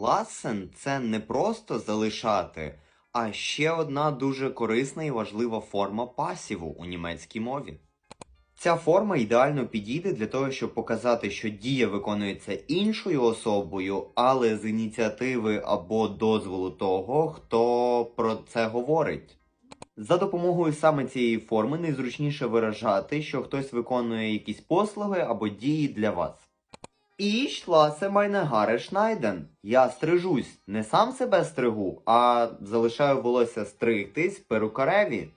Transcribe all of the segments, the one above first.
Ласен це не просто залишати, а ще одна дуже корисна і важлива форма пасіву у німецькій мові. Ця форма ідеально підійде для того, щоб показати, що дія виконується іншою особою, але з ініціативи або дозволу того, хто про це говорить. За допомогою саме цієї форми найзручніше виражати, що хтось виконує якісь послуги або дії для вас. Ich lasse meine Haare schneiden. Я стрижусь, не сам себе стригу, а залишаю волосся стригтись перукареві.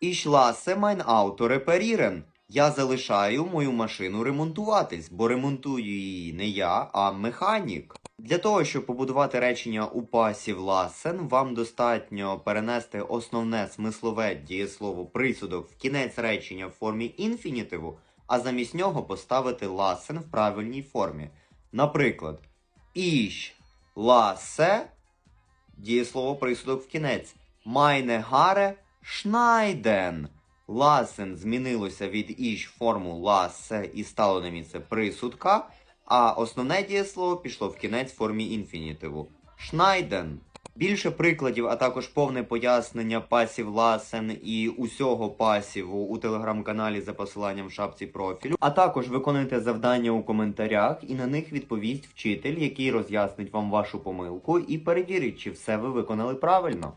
Ich lasse mein Auto reparieren. Я залишаю мою машину ремонтуватись, бо ремонтую її не я, а механік. Для того, щоб побудувати речення у пасі власен, вам достатньо перенести основне смислове дієслово присудок в кінець речення в формі інфінітиву, а замість нього поставити ласен в правильній формі. Наприклад, Ich lasse дієслово присудок в кінець. Meine Haare schneiden. Ласен змінилося від в форму ласе і стало на місце присудка, а основне дієслово пішло в кінець в формі інфінітиву. Шнайден. Більше прикладів, а також повне пояснення пасів ласен і усього пасіву у телеграм-каналі за посиланням в шапці профілю. А також виконуйте завдання у коментарях і на них відповість вчитель, який роз'яснить вам вашу помилку і перевірить, чи все ви виконали правильно.